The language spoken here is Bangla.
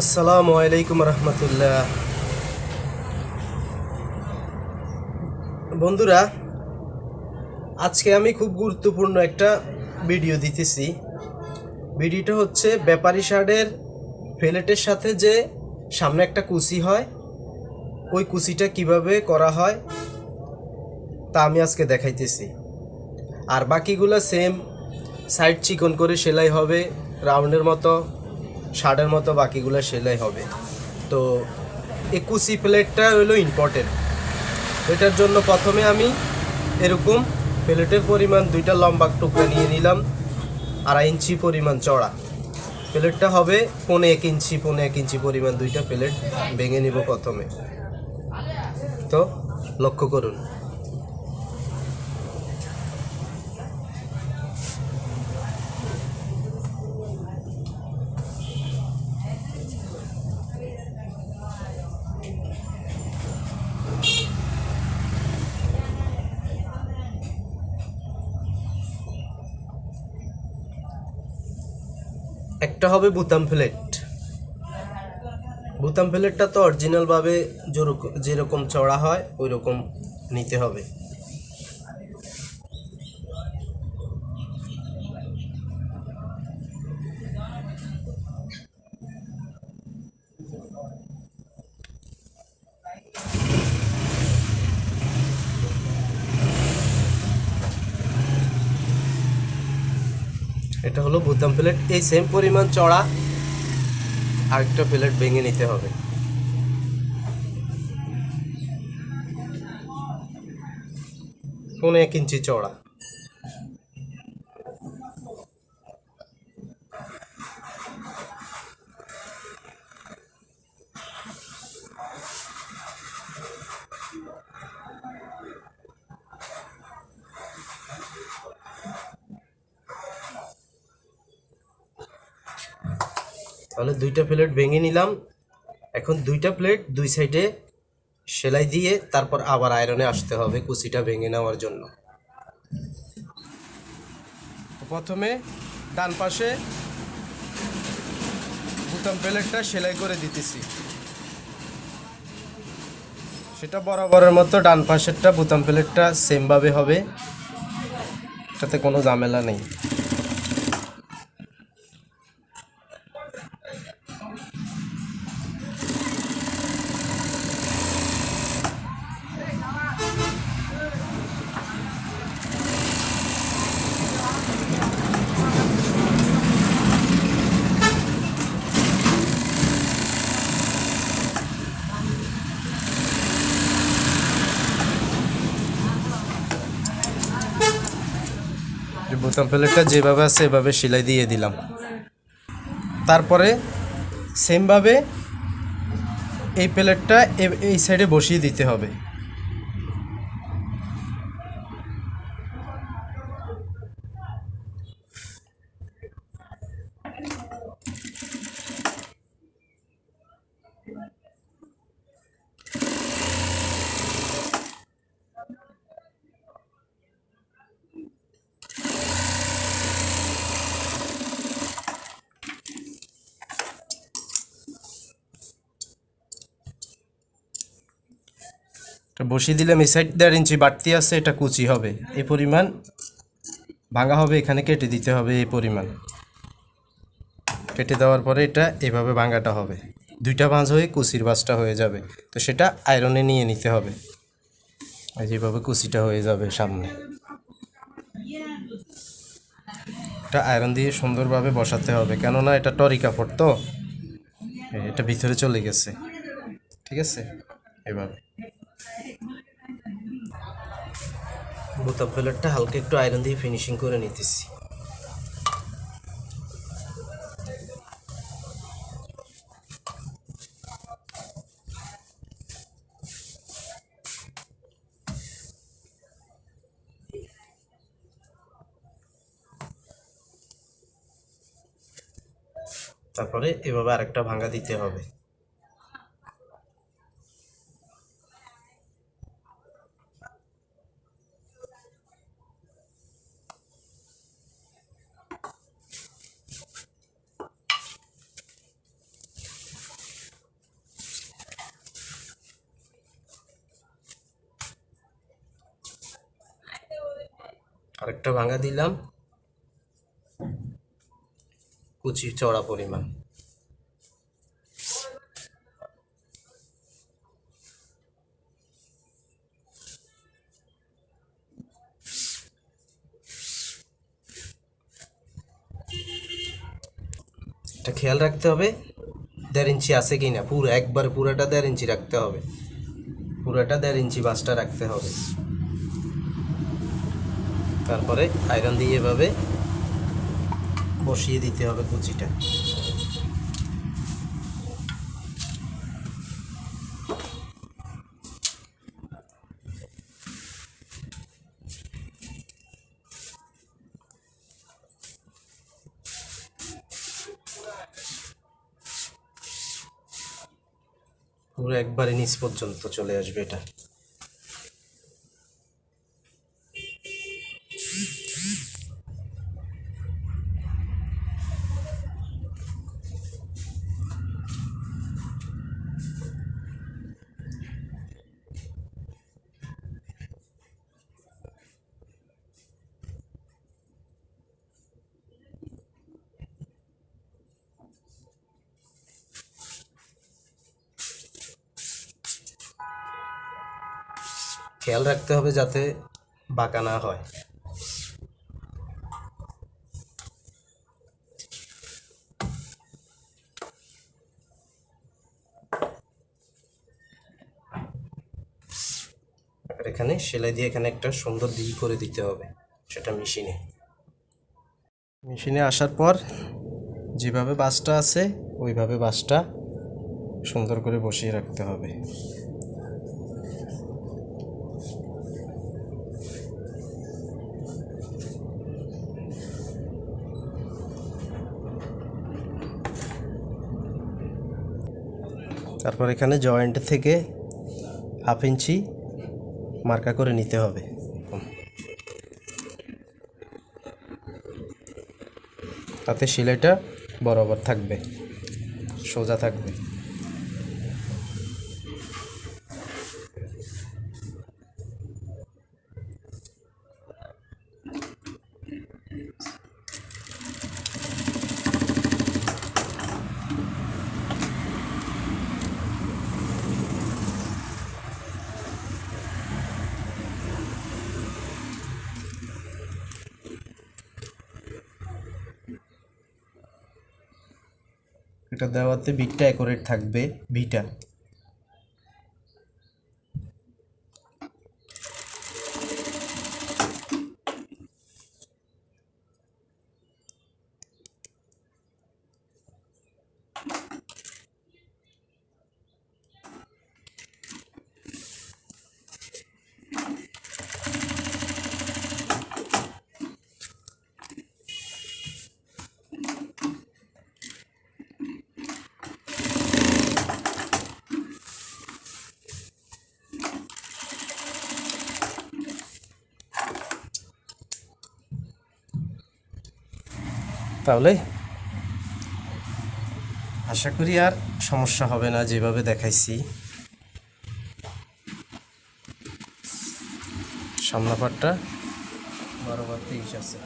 আসসালামু আলাইকুম রহমতুল্লাহ। বন্ধুরা, আজকে আমি খুব গুরুত্বপূর্ণ একটা ভিডিও দিতেছি। ভিডিওটা হচ্ছে ব্যাপারী শার্টের ফেলেটের সাথে যে সামনে একটা কুচি হয়, ওই কুচিটা কীভাবে করা হয়, তা আমি আজকে দেখাইতেছি। আর বাকিগুলো সেম সাইড চিকন করে সেলাই হবে, রাউন্ডের মতো। শার্টের মতো বাকিগুলো সেলাই হবে। তো একুশি প্লেটটা হলো ইম্পর্টেন্ট এটার জন্য প্রথমে আমি এরকম প্লেটের পরিমাণ দুইটা লম্বা টুকরা নিয়ে নিলাম, আড়াই ইঞ্চি পরিমাণ চড়া প্লেটটা হবে পৌনে এক ইঞ্চি, পৌনে এক ইঞ্চি পরিমাণ দুইটা প্লেট ভেঙে নিব প্রথমে। তো লক্ষ্য করুন। একটা হবে বুতাম প্লেট বুতাম ফ্লেটটা তো অরিজিনালভাবে যেরকম যেরকম চড়া হয় ওই রকম নিতে হবে। এটা হলো ভুতাম প্লেট। এই সেম পরিমাণ চড়া, আরেকটা প্লেট ভেঙে নিতে হবে। পনেরো এক ইঞ্চি চড়া। তাহলে দুইটা প্লেট ভেঙে নিলাম। এখন দুইটা প্লেট দুই সাইডে সেলাই দিয়ে তারপর আবার আয়রনে আসতে হবে কুচিটা ভেঙে নেওয়ার জন্য। প্রথমে ডান পাশে বুতাম প্লেটটা সেলাই করে দিতেছি। সেটা বরাবরের মতো ডান পাশেরটা বুতাম প্লেটটা সেমভাবে হবে। এটাতে কোনো ঝামেলা নেই। যে প্লেটটা যেভাবে আছে, এভাবে সেলাই দিয়ে দিলাম। তারপরে সেমভাবে এই প্লেটটা এই সাইডে বসিয়ে দিতে হবে। বসিয়ে দিলাম, এই সাইড দেড় ইঞ্চি বাড়তি আছে, এটা কুচি হবে। এই পরিমাণ ভাঙা হবে, এখানে কেটে দিতে হবে এই পরিমাণ। কেটে দেওয়ার পরে এটা এভাবে ভাঙাটা হবে। দুইটা ভাঁজ হয়ে কুচির ভাঁজটা হয়ে যাবে। তো সেটা আয়রনে নিয়ে নিতে হবে। যেভাবে কুচিটা হয়ে যাবে সামনে। এটা আয়রন দিয়ে সুন্দরভাবে বসাতে হবে। কেননা এটা টরি কাপড় তো, এটা ভিতরে চলে গেছে। ঠিক আছে? এভাবে। বোতাম প্লেটটা হালকা একটু আয়রন দিয়ে ফিনিশিং করে নিতেছি। তারপরে এভাবে আরেকটা ভাঙা দিতে হবে। আরেকটা ভাঙা দিলাম। কুচি চড়া পরিমাণ। এটা খেয়াল রাখতে হবে, দেড় ইঞ্চি আছে কি না পুরো একবার পুরোটা দেড় ইঞ্চি রাখতে হবে। পুরোটা দেড় ইঞ্চি বাসটা রাখতে হবে। তারপরে আয়রন দিয়ে এভাবে বসিয়ে দিতে হবে কুচিটা। পুরো একবারে নিচ পর্যন্ত চলে আসবে এটা। খেয়াল রাখতে হবে যাতে বাঁকা না হয়। এখানে সেলাই দিয়ে এখানে একটা সুন্দর দিল করে দিতে হবে, সেটা মেশিনে। মেশিনে আসার পর যেভাবে বাসটা আছে, ওইভাবে বাসটা সুন্দর করে বসিয়ে রাখতে হবে। তারপর এখানে জয়েন্ট থেকে হাফ ইঞ্চি মার্কা করে নিতে হবে। তাতে সেলাইটা বরাবর থাকবে, সোজা থাকবে। এটা দেওয়াতে বিটটা অ্যাকুরেট থাকবে বিটা। তাহলে আশা করি আর সমস্যা হবে না, যেভাবে দেখাইছি। সামনা পাটটা বারো বার তেইশ আছে।